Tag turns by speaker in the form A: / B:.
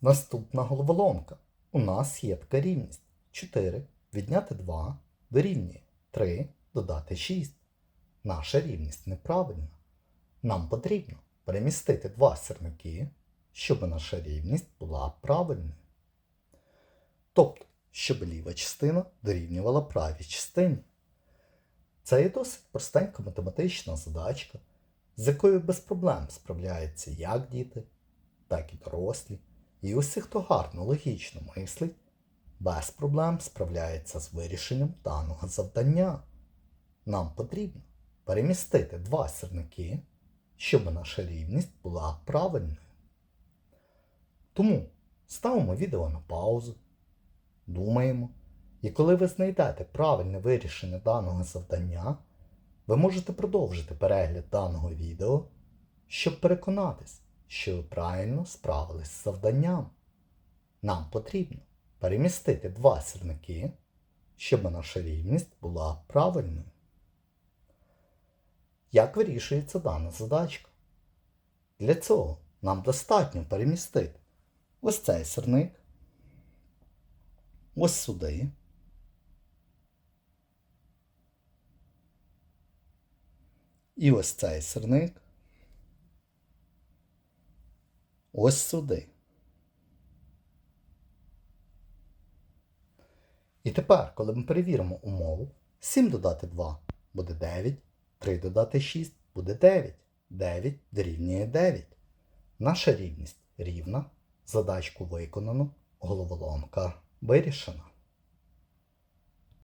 A: Наступна головоломка. У нас є така рівність. 4 відняти 2 дорівнює 3 додати 6. Наша рівність неправильна. Нам потрібно перемістити два сірники, щоб наша рівність була правильною. Тобто, щоб ліва частина дорівнювала правій частині. Це є досить простенька математична задачка, з якою без проблем справляються як діти, так і дорослі. І усі, хто гарно логічно мислить, без проблем справляється з вирішенням даного завдання. Нам потрібно перемістити два сірники, щоб наша рівність була правильною. Тому ставимо відео на паузу, думаємо, і коли ви знайдете правильне вирішення даного завдання, ви можете продовжити перегляд даного відео, щоб переконатись, що ви правильно справились з завданням. Нам потрібно перемістити два сірники, щоб наша рівність була правильною. Як вирішується дана задачка? Для цього нам достатньо перемістити ось цей сірник, ось сюди. І ось цей сирник. Ось сюди. І тепер, коли ми перевіримо умову, 7 додати 2 буде 9, 3 додати 6 буде 9. 9 дорівнює 9. Наша рівність рівна. Задачку виконано, головоломка вирішена.